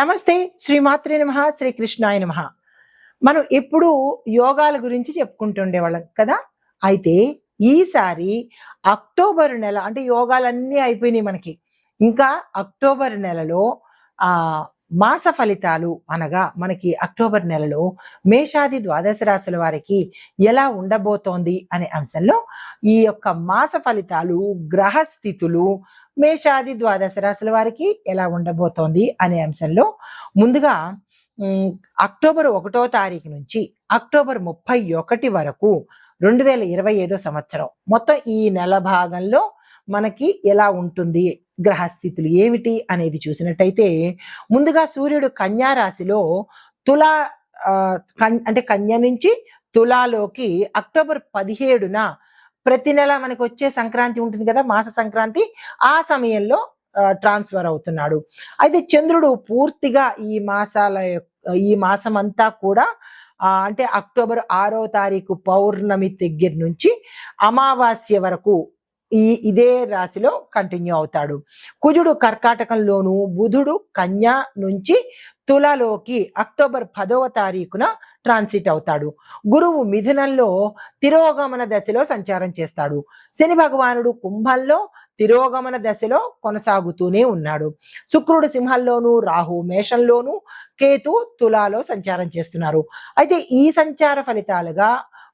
నమస్తే శ్రీమాత్రే నమ శ్రీకృష్ణాయ నమ. మనం ఎప్పుడు యోగాల గురించి చెప్పుకుంటుండేవాళ్ళం కదా? అయితే ఈసారి అక్టోబర్ నెల అంటే యోగాలన్నీ అయిపోయినాయి మనకి. ఇంకా అక్టోబర్ నెలలో ఆ మాస ఫలితాలు అనగా మనకి అక్టోబర్ నెలలో మేషాది ద్వాదశ రాశుల వారికి ఎలా ఉండబోతోంది అనే అంశంలో ఈ యొక్క మాస ఫలితాలు గ్రహ స్థితులు మేషాది ద్వాదశ రాశుల వారికి ఎలా ఉండబోతోంది అనే అంశంలో ముందుగా అక్టోబర్ ఒకటో తారీఖు నుంచి అక్టోబర్ ముప్పై ఒకటి వరకు రెండు వేల ఇరవై ఐదో సంవత్సరం మొత్తం ఈ నెల భాగంలో మనకి ఎలా ఉంటుంది గ్రహస్థితులు ఏమిటి అనేది చూసినట్టయితే ముందుగా సూర్యుడు కన్యా రాశిలో తులా కన్- అంటే కన్య నుంచి తులాలోకి అక్టోబర్ పదిహేడున ప్రతి నెల మనకు వచ్చే సంక్రాంతి ఉంటుంది కదా మాస సంక్రాంతి ఆ సమయంలో ట్రాన్స్ఫర్ అవుతున్నాడు. అయితే చంద్రుడు పూర్తిగా ఈ మాసాల యొక్క- ఈ మాసం అంతా కూడా అంటే అక్టోబర్ ఆరో తారీఖు పౌర్ణమి దగ్గర నుంచి అమావాస్య వరకు ఈ ఇదే రాశిలో కంటిన్యూ అవుతాడు. కుజుడు కర్కాటకంలోను బుధుడు కన్యా నుంచి తులాలోకి అక్టోబర్ పదవ తారీఖున ట్రాన్సిట్ అవుతాడు. గురువు మిథునంలో తిరోగమన దశలో సంచారం చేస్తాడు. శని భగవానుడు కుంభంలో తిరోగమన దశలో కొనసాగుతూనే ఉన్నాడు. శుక్రుడు సింహంలోను రాహు మేషంలోను కేతు తులాలో సంచారం చేస్తున్నారు. అయితే ఈ సంచార ఫలితాలుగా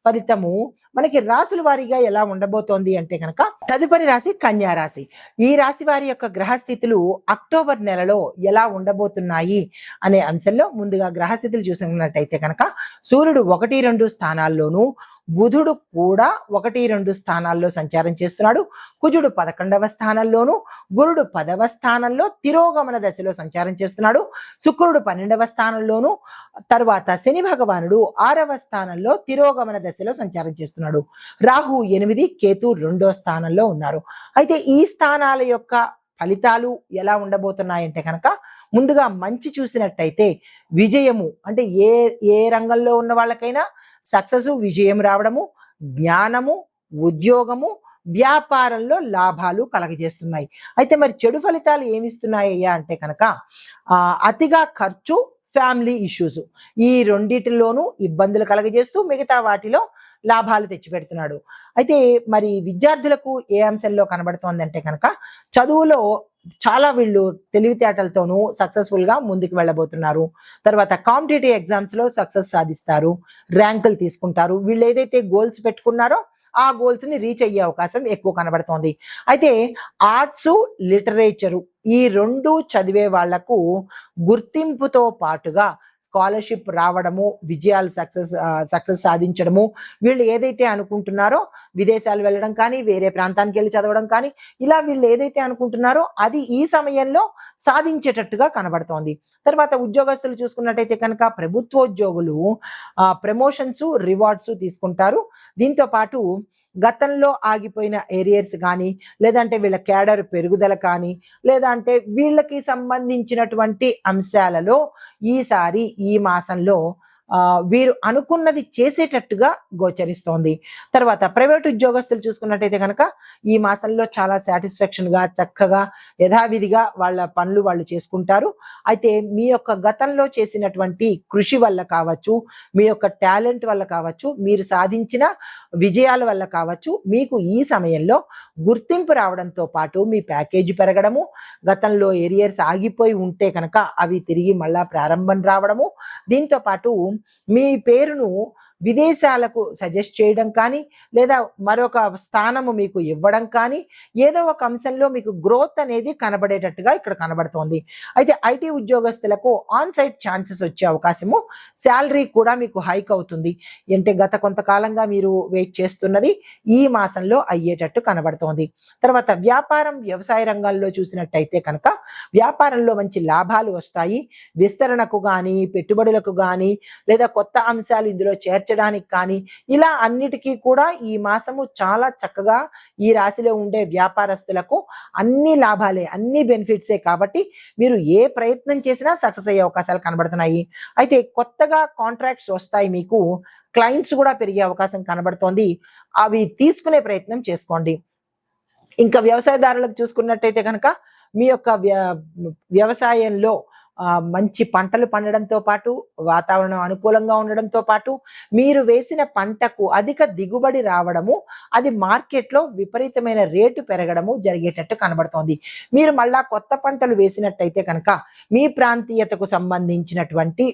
ఫలితము మనకి రాసుల వారీగా ఎలా ఉండబోతోంది అంటే కనుక తదుపరి రాశి కన్యా రాశి. ఈ రాశి వారి యొక్క గ్రహస్థితులు అక్టోబర్ నెలలో ఎలా ఉండబోతున్నాయి అనే అంశంలో ముందుగా గ్రహస్థితులు చూసినట్టయితే కనుక సూర్యుడు ఒకటి రెండు స్థానాల్లోనూ బుధుడు కూడా ఒకటి రెండు స్థానాల్లో సంచారం చేస్తున్నాడు. కుజుడు పదకొండవ స్థానంలోను గురుడు పదవ స్థానంలో తిరోగమన దశలో సంచారం చేస్తున్నాడు. శుక్రుడు పన్నెండవ స్థానంలోను తర్వాత శని భగవానుడు ఆరవ స్థానంలో తిరోగమన దశలో సంచారం చేస్తున్నాడు. రాహు ఎనిమిది కేతు రెండో స్థానంలో ఉన్నారు. అయితే ఈ స్థానాల యొక్క ఫలితాలు ఎలా ఉండబోతున్నాయంటే కనుక ముందుగా మంచి చూసినట్టయితే విజయము అంటే ఏ ఏ రంగంలో ఉన్న వాళ్ళకైనా సక్సెస్ విజయం రావడము జ్ఞానము ఉద్యోగము వ్యాపారంలో లాభాలు కలగజేస్తున్నాయి. అయితే మరి చెడు ఫలితాలు ఏమిస్తున్నాయ్యా అంటే కనుక అతిగా ఖర్చు ఫ్యామిలీ ఇష్యూస్. ఈ రెండిటిలోనూ ఇబ్బందులు కలగజేస్తూ మిగతా వాటిలో లాభాలు తెచ్చిపెడుతున్నాడు. అయితే మరి విద్యార్థులకు ఏ అంశంలో కనబడుతోందంటే కనుక చదువులో చాలా వీళ్ళు తెలివితేటలతోనూ సక్సెస్ఫుల్గా ముందుకు వెళ్ళబోతున్నారు. తర్వాత కాంపిటేటివ్ ఎగ్జామ్స్లో సక్సెస్ సాధిస్తారు. ర్యాంకులు తీసుకుంటారు. వీళ్ళు ఏదైతే గోల్స్ పెట్టుకున్నారో ఆ గోల్స్ని రీచ్ అయ్యే అవకాశం ఎక్కువ కనబడుతోంది. అయితే ఆర్ట్స్ లిటరేచరు ఈ రెండు చదివే వాళ్ళకు గుర్తింపుతో పాటుగా స్కాలర్షిప్ రావడము విజయాలు సక్సెస్ సక్సెస్ సాధించడము వీళ్ళు ఏదైతే అనుకుంటున్నారో విదేశాలు వెళ్ళడం కానీ వేరే ప్రాంతానికి వెళ్ళి చదవడం కానీ ఇలా వీళ్ళు ఏదైతే అనుకుంటున్నారో అది ఈ సమయంలో సాధించేటట్టుగా కనబడుతోంది. తర్వాత ఉద్యోగస్తులు చూసుకున్నట్టయితే కనుక ప్రభుత్వోద్యోగులు ప్రమోషన్స్ రివార్డ్స్ తీసుకుంటారు. దీంతో పాటు గతంలో ఆగిపోయిన ఏరియర్స్ కానీ లేదంటే వీళ్ళ క్యాడర్ పెరుగుదల కానీ లేదంటే వీళ్ళకి సంబంధించినటువంటి అంశాలలో ఈసారి ఈ మాసంలో వీరు అనుకున్నది చేసేటట్టుగా గోచరిస్తోంది. తర్వాత ప్రైవేట్ ఉద్యోగస్తులు చూసుకున్నట్టయితే కనుక ఈ మాసంలో చాలా సాటిస్ఫాక్షన్గా చక్కగా యథావిధిగా వాళ్ళ పనులు వాళ్ళు చేసుకుంటారు. అయితే మీ యొక్క గతంలో చేసినటువంటి కృషి వల్ల కావచ్చు మీ యొక్క టాలెంట్ వల్ల కావచ్చు మీరు సాధించిన విజయాల వల్ల కావచ్చు మీకు ఈ సమయంలో గుర్తింపు రావడంతో పాటు మీ ప్యాకేజీ పెరగడము గతంలో ఏరియర్స్ ఆగిపోయి ఉంటే కనుక అవి తిరిగి మళ్ళా ప్రారంభం రావడము దీంతో పాటు మీ పేరును విదేశాలకు సజెస్ట్ చేయడం కానీ లేదా మరొక స్థానము మీకు ఇవ్వడం కానీ ఏదో ఒక అంశంలో మీకు గ్రోత్ అనేది కనబడేటట్టుగా ఇక్కడ కనబడుతోంది. అయితే ఐటీ ఉద్యోగస్తులకు ఆన్ సైట్ ఛాన్సెస్ వచ్చే అవకాశము శాలరీ కూడా మీకు హైక్ అవుతుంది. అంటే గత కొంతకాలంగా మీరు వెయిట్ చేస్తున్నది ఈ మాసంలో అయ్యేటట్టు కనబడుతోంది. తర్వాత వ్యాపారం వ్యవసాయ రంగాల్లో చూసినట్టయితే కనుక వ్యాపారంలో మంచి లాభాలు వస్తాయి. విస్తరణకు కానీ పెట్టుబడులకు కానీ లేదా కొత్త అంశాలు ఇందులో పెంచడానికి కానీ ఇలా అన్నిటికీ కూడా ఈ మాసము చాలా చక్కగా ఈ రాశిలో ఉండే వ్యాపారస్తులకు అన్ని లాభాలే అన్ని బెనిఫిట్సే కాబట్టి మీరు ఏ ప్రయత్నం చేసినా సక్సెస్ అయ్యే అవకాశాలు కనబడుతున్నాయి. అయితే కొత్తగా కాంట్రాక్ట్స్ వస్తాయి మీకు క్లయింట్స్ కూడా పెరిగే అవకాశం కనబడుతోంది. అవి తీసుకునే ప్రయత్నం చేసుకోండి. ఇంకా వ్యవసాయదారులకు చూసుకున్నట్టయితే కనుక మీ యొక్క వ్య- వ్యవసాయంలో మంచి పంటలు పండడంతో పాటు వాతావరణం అనుకూలంగా ఉండడంతో పాటు మీరు వేసిన పంటకు అధిక దిగుబడి రావడము అది మార్కెట్లో విపరీతమైన రేటు పెరగడము జరిగేటట్టు కనబడుతోంది. మీరు మళ్ళా కొత్త పంటలు వేసినట్టయితే కనుక మీ ప్రాంతీయతకు సంబంధించినటువంటి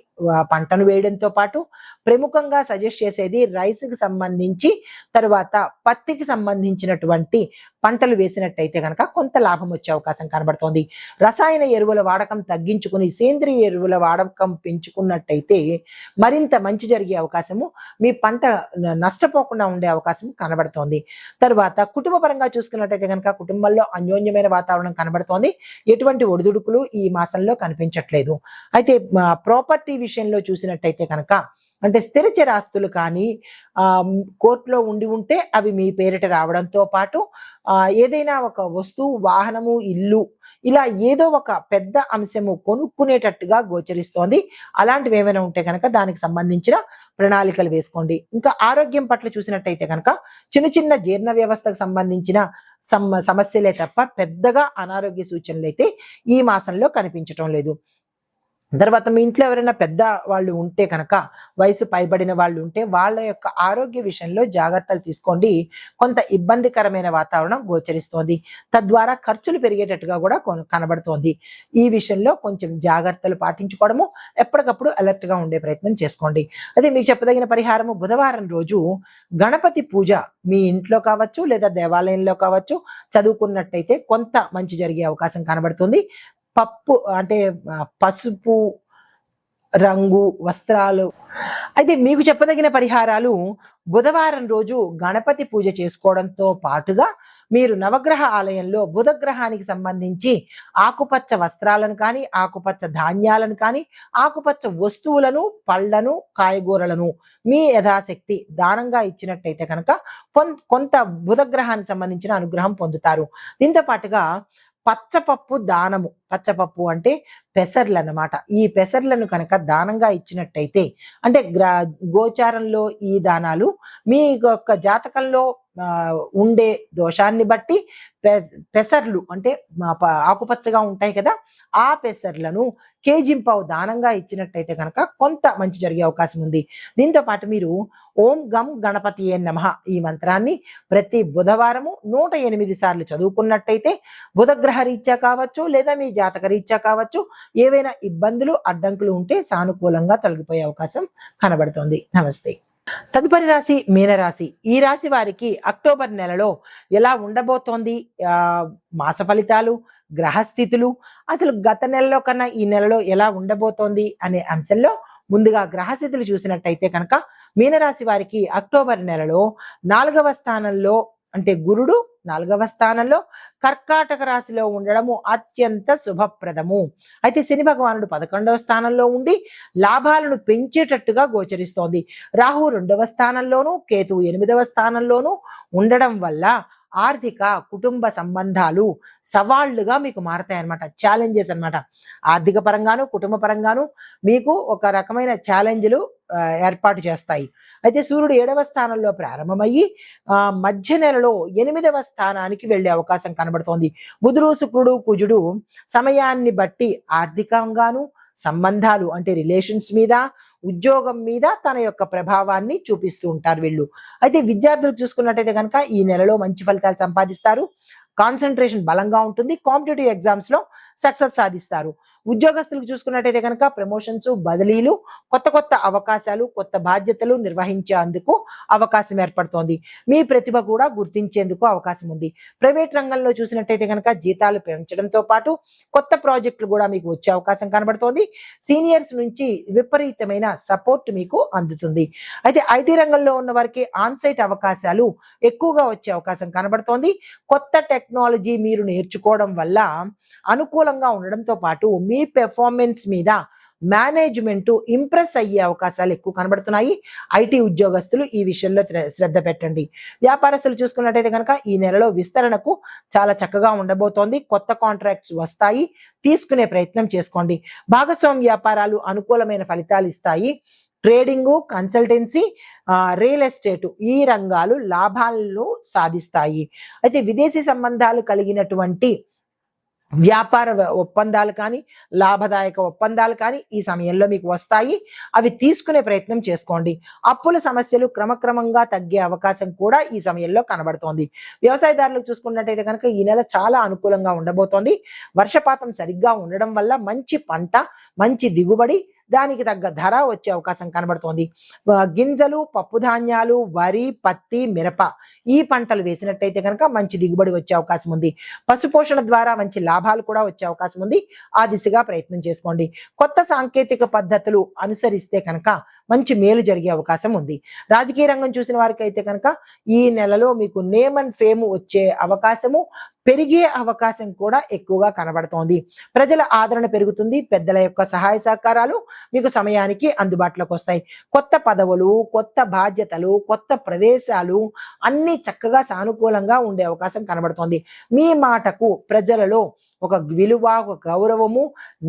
పంటను వేయడంతో పాటు ప్రముఖంగా సజెస్ట్ చేసేది రైస్కి సంబంధించి తర్వాత పత్తికి సంబంధించినటువంటి పంటలు వేసినట్టయితే కనుక కొంత లాభం వచ్చే అవకాశం కనబడుతోంది. రసాయన ఎరువుల వాడకం తగ్గించుకుని సేంద్రియ ఎరువుల వాడకం పెంచుకున్నట్టయితే మరింత మంచి జరిగే అవకాశము మీ పంట నష్టపోకుండా ఉండే అవకాశం కనబడుతోంది. తర్వాత కుటుంబ పరంగా చూసుకున్నట్టయితే కనుక కుటుంబంలో అన్యోన్యమైన వాతావరణం కనబడుతోంది. ఎటువంటి ఒడిదుడుకులు ఈ మాసంలో కనిపించట్లేదు. అయితే ప్రాపర్టీ విషయంలో చూసినట్టయితే కనుక అంటే స్థిర చరాస్తులు కానీ కోర్టులో ఉండి ఉంటే అవి మీ పేరిట రావడంతో పాటు ఏదైనా ఒక వస్తువు వాహనము ఇల్లు ఇలా ఏదో ఒక పెద్ద అంశము కొనుక్కునేటట్టుగా గోచరిస్తోంది. అలాంటివి ఏమైనా ఉంటే కనుక దానికి సంబంధించిన ప్రణాళికలు వేసుకోండి. ఇంకా ఆరోగ్యం పట్ల చూసినట్టయితే కనుక చిన్న చిన్న జీర్ణ వ్యవస్థకు సంబంధించిన సమ సమస్యలే తప్ప పెద్దగా అనారోగ్య సూచనలు అయితే ఈ మాసంలో కనిపించటం లేదు. తర్వాత మీ ఇంట్లో ఎవరైనా పెద్ద వాళ్ళు ఉంటే కనుక వయసు పైబడిన వాళ్ళు ఉంటే వాళ్ళ యొక్క ఆరోగ్య విషయంలో జాగ్రత్తలు తీసుకోండి. కొంత ఇబ్బందికరమైన వాతావరణం గోచరిస్తోంది. తద్వారా ఖర్చులు పెరిగేటట్టుగా కూడా కొన- కనబడుతోంది. ఈ విషయంలో కొంచెం జాగ్రత్తలు పాటించుకోవడము ఎప్పటికప్పుడు అలర్ట్గా గా ఉండే ప్రయత్నం చేసుకోండి. అదే మీకు చెప్పదగిన పరిహారము బుధవారం రోజు గణపతి పూజ మీ ఇంట్లో కావచ్చు లేదా దేవాలయంలో కావచ్చు చదువుకున్నట్టయితే కొంత మంచి జరిగే అవకాశం కనబడుతుంది. పప్పు అంటే పసుపు రంగు వస్త్రాలు. అయితే మీకు చెప్పదగిన పరిహారాలు బుధవారం రోజు గణపతి పూజ చేసుకోవడంతో పాటుగా మీరు నవగ్రహ ఆలయంలో బుధగ్రహానికి సంబంధించి ఆకుపచ్చ వస్త్రాలను కానీ ఆకుపచ్చ ధాన్యాలను కానీ ఆకుపచ్చ వస్తువులను పళ్ళను కాయగూరలను మీ యథాశక్తి దానంగా ఇచ్చినట్టయితే కనుక కొంత బుధగ్రహానికి సంబంధించిన అనుగ్రహం పొందుతారు. దీంతో పాటుగా పచ్చపప్పు దానము. పచ్చపప్పు అంటే పెసర్లు అన్నమాట ఈ పెసర్లను కనుక దానంగా ఇచ్చినట్టయితే అంటే గ్రా గోచారంలో ఈ దానాలు మీ యొక్క జాతకంలో ఉండే దోషాన్ని బట్టి పెసర్లు అంటే మా ప- ఆకుపచ్చగా ఉంటాయి కదా ఆ పెసర్లను కేజింపావు దానంగా ఇచ్చినట్టయితే కనుక కొంత మంచి జరిగే అవకాశం ఉంది. దీంతో పాటు మీరు ఓం గం గణపతి ఏ నమ ఈ మంత్రాన్ని ప్రతి బుధవారము నూట ఎనిమిది సార్లు చదువుకున్నట్టయితే బుధగ్రహ రీత్యా కావచ్చు లేదా మీ జాతక రీత్యా కావచ్చు ఏవైనా ఇబ్బందులు అడ్డంకులు ఉంటే సానుకూలంగా తొలగిపోయే అవకాశం కనబడుతుంది. నమస్తే. తదుపరి రాశి మీనరాశి. ఈ రాశి వారికి అక్టోబర్ నెలలో ఎలా ఉండబోతోంది? ఆ, మాస ఫలితాలు గ్రహస్థితులు అసలు గత నెలలో కన్నా ఈ నెలలో ఎలా ఉండబోతోంది అనే అంశంలో ముందుగా గ్రహస్థితులు చూసినట్టయితే కనుక మీనరాశి వారికి అక్టోబర్ నెలలో నాలుగవ స్థానంలో అంటే గురుడు నాలుగవ స్థానంలో కర్కాటక రాశిలో ఉండడము అత్యంత శుభప్రదము. అయితే శని భగవానుడు పదకొండవ స్థానంలో ఉండి లాభాలను పెంచేటట్టుగా గోచరిస్తోంది. రాహు రెండవ స్థానంలోను కేతు ఎనిమిదవ స్థానంలోను ఉండడం వల్ల ఆర్థిక కుటుంబ సంబంధాలు సవాళ్ళుగా మీకు మారతాయన్నమాట. ఛాలెంజెస్ అన్నమాట. ఆర్థిక పరంగాను కుటుంబ పరంగాను మీకు ఒక రకమైన ఛాలెంజ్లు ఏర్పాటు చేస్తాయి. అయితే సూర్యుడు ఏడవ స్థానంలో ప్రారంభమయ్యి ఆ, మధ్య నెలలో ఎనిమిదవ స్థానానికి వెళ్ళే అవకాశం కనబడుతోంది. బుధుడు శుక్రుడు కుజుడు సమయాన్ని బట్టి ఆర్థికంగాను సంబంధాలు అంటే రిలేషన్స్ మీద ఉద్యోగం మీద తన యొక్క ప్రభావాన్ని చూపిస్తూ ఉంటారు వీళ్ళు. అయితే విద్యార్థులు చూసుకున్నట్టయితే కనుక ఈ నెలలో మంచి ఫలితాలు సంపాదిస్తారు. కాన్సన్ట్రేషన్ బలంగా ఉంటుంది. కాంపిటేటివ్ ఎగ్జామ్స్లో సక్సెస్ సాధిస్తారు. ఉద్యోగస్తులకు చూసుకున్నట్టయితే కనుక ప్రమోషన్స్ బదిలీలు కొత్త కొత్త అవకాశాలు కొత్త బాధ్యతలు నిర్వహించేందుకు అవకాశం ఏర్పడుతోంది. మీ ప్రతిభ కూడా గుర్తించేందుకు అవకాశం ఉంది. ప్రైవేట్ రంగంలో చూసినట్టయితే కనుక జీతాలు పెంచడంతో పాటు కొత్త ప్రాజెక్టులు కూడా మీకు వచ్చే అవకాశం కనబడుతోంది. సీనియర్స్ నుంచి విపరీతమైన సపోర్ట్ మీకు అందుతుంది. అయితే ఐటీ రంగంలో ఉన్న వారికి ఆన్సైట్ అవకాశాలు ఎక్కువగా వచ్చే అవకాశం కనబడుతోంది. కొత్త టెక్నాలజీ మీరు నేర్చుకోవడం వల్ల అనుకూలంగా ఉండడంతో పాటు మీ పెర్ఫార్మెన్స్ మీద మేనేజ్మెంట్ ఇంప్రెస్ అయ్యే అవకాశాలు ఎక్కువ కనబడుతున్నాయి. ఐటీ ఉద్యోగస్తులు ఈ విషయంలో శ్ర- శ్రద్ధ పెట్టండి. వ్యాపారస్తులు చూసుకున్నట్టయితే కనుక ఈ నెలలో విస్తరణకు చాలా చక్కగా ఉండబోతోంది. కొత్త కాంట్రాక్ట్స్ వస్తాయి. తీసుకునే ప్రయత్నం చేసుకోండి. భాగస్వామ్య వ్యాపారాలు అనుకూలమైన ఫలితాలు ఇస్తాయి. ట్రేడింగ్ కన్సల్టెన్సీ రియల్ ఎస్టేట్ ఈ రంగాలు లాభాలను సాధిస్తాయి. అయితే విదేశీ సంబంధాలు కలిగినటువంటి వ్యాపార ఒప్పందాలు కానీ లాభదాయక ఒప్పందాలు కానీ ఈ సమయంలో మీకు వస్తాయి. అవి తీసుకునే ప్రయత్నం చేసుకోండి. అప్పుల సమస్యలు క్రమక్రమంగా తగ్గే అవకాశం కూడా ఈ సమయంలో కనబడుతోంది. వ్యవసాయదారులకు చూసుకున్నట్టయితే కనుక ఈ నెల చాలా అనుకూలంగా ఉండబోతోంది. వర్షపాతం సరిగ్గా ఉండడం వల్ల మంచి పంట మంచి దిగుబడి దానికి తగ్గ ధర వచ్చే అవకాశం కనబడుతోంది. గింజలు పప్పు ధాన్యాలు వరి పత్తి మిరప ఈ పంటలు వేసినట్టయితే కనుక మంచి దిగుబడి వచ్చే అవకాశం ఉంది. పశుపోషణ ద్వారా మంచి లాభాలు కూడా వచ్చే అవకాశం ఉంది. ఆ దిశగా ప్రయత్నం చేసుకోండి. కొత్త సాంకేతిక పద్ధతులు అనుసరిస్తే కనుక మంచి మేలు జరిగే అవకాశం ఉంది. రాజకీయ రంగం చూసిన వారికి అయితే కనుక ఈ నెలలో మీకు నేమ్ అండ్ ఫేమ్ వచ్చే అవకాశము పెరిగే అవకాశం కూడా ఎక్కువగా కనబడుతోంది. ప్రజల ఆదరణ పెరుగుతుంది పెద్దల యొక్క సహాయ సహకారాలు మీకు సమయానికి అందుబాటులోకి వస్తాయి. కొత్త పదవులు కొత్త బాధ్యతలు కొత్త ప్రదేశాలు అన్ని చక్కగా సానుకూలంగా ఉండే అవకాశం కనబడుతోంది. మీ మాటకు ప్రజలలో ఒక విలువ ఒక గౌరవము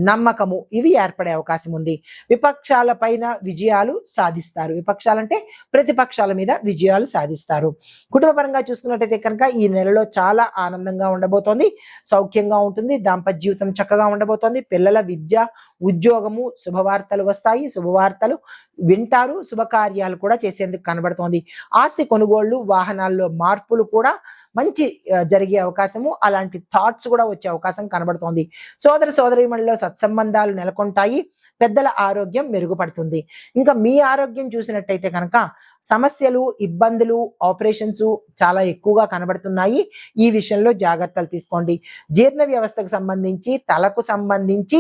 నమ్మకము ఇవి ఏర్పడే అవకాశం ఉంది. విపక్షాల పైన విజయాలు సాధిస్తారు. విపక్షాలంటే ప్రతిపక్షాల మీద విజయాలు సాధిస్తారు. కుటుంబపరంగా చూసుకున్నట్టయితే కనుక ఈ నెలలో చాలా ఆనందంగా ఉండబోతోంది. సౌఖ్యంగా ఉంటుంది. దాంపత్య జీవితం చక్కగా ఉండబోతోంది. పిల్లల విద్య ఉద్యోగము శుభవార్తలు వస్తాయి. శుభవార్తలు వింటారు. శుభకార్యాలు కూడా చేసేందుకు కనబడుతోంది. ఆస్తి కొనుగోళ్ళు వాహనాల్లో మార్పులు కూడా మంచి జరిగే అవకాశము అలాంటి థాట్స్ కూడా వచ్చే అవకాశం కనబడుతోంది. సోదర సోదరిమణిలో సత్సంబంధాలు నెలకొంటాయి పెద్దల ఆరోగ్యం మెరుగుపడుతుంది. ఇంకా మీ ఆరోగ్యం చూసినట్టయితే కనుక సమస్యలు ఇబ్బందులు ఆపరేషన్స్ చాలా ఎక్కువగా కనబడుతున్నాయి. ఈ విషయంలో జాగ్రత్తలు తీసుకోండి. జీర్ణ వ్యవస్థకు సంబంధించి తలకు సంబంధించి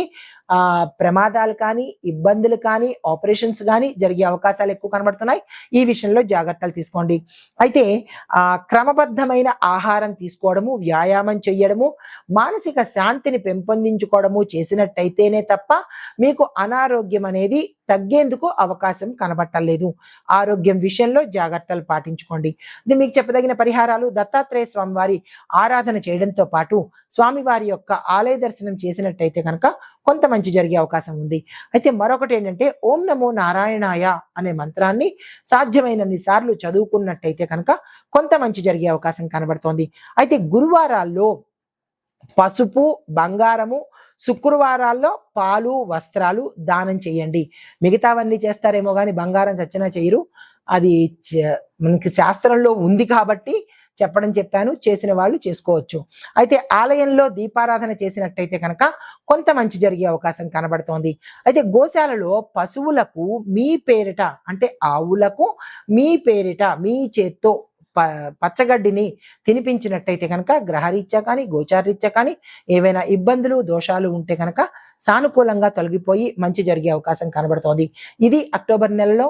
ఆ ప్రమాదాలు కానీ ఇబ్బందులు కానీ ఆపరేషన్స్ కానీ జరిగే అవకాశాలు ఎక్కువ కనబడుతున్నాయి. ఈ విషయంలో జాగ్రత్తలు తీసుకోండి. అయితే ఆ క్రమబద్ధమైన ఆహారం తీసుకోవడము వ్యాయామం చేయడము మానసిక శాంతిని పెంపొందించుకోవడము చేసినట్టయితేనే తప్ప మీకు అనారోగ్యం అనేది తగ్గేందుకు అవకాశం కనబట్టలేదు ఆరోగ్యం విషయంలో జాగ్రత్తలు పాటించుకోండి. ఇది మీకు చెప్పదగిన పరిహారాలు దత్తాత్రేయ స్వామివారి ఆరాధన చేయడంతో పాటు స్వామివారి యొక్క ఆలయ దర్శనం చేసినట్టయితే కనుక కొంత మంచి జరిగే అవకాశం ఉంది. అయితే మరొకటి ఏంటంటే ఓం నమో నారాయణాయ అనే మంత్రాన్ని సాధ్యమైనన్ని సార్లు చదువుకున్నట్టయితే కనుక కొంత మంచి జరిగే అవకాశం కనబడుతోంది. అయితే గురువారాల్లో పసుపు బంగారము శుక్రవారాల్లో పాలు వస్త్రాలు దానం చేయండి. మిగతావన్నీ చేస్తారేమో కానీ బంగారం చచ్చినా చేయరు. అది చ- మనకి శాస్త్రంలో ఉంది కాబట్టి చెప్పడం చెప్పాను చేసిన వాళ్ళు చేసుకోవచ్చు. అయితే ఆలయంలో దీపారాధన చేసినట్టయితే కనుక కొంత మంచి జరిగే అవకాశం కనబడుతోంది. అయితే గోశాలలో పశువులకు మీ పేరిట అంటే ఆవులకు మీ పేరిట మీ చేత్తో ప పచ్చగడ్డిని తినిపించినట్టయితే కనుక గ్రహరీత్యా కానీ గోచారరీత్యా కానీ ఏవైనా ఇబ్బందులు దోషాలు ఉంటే కనుక సానుకూలంగా తొలగిపోయి మంచి జరిగే అవకాశం కనబడుతోంది. ఇది అక్టోబర్ నెలలో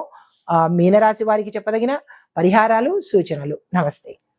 మీనరాశి వారికి చెప్పదగిన పరిహారాలు సూచనలు. నమస్తే.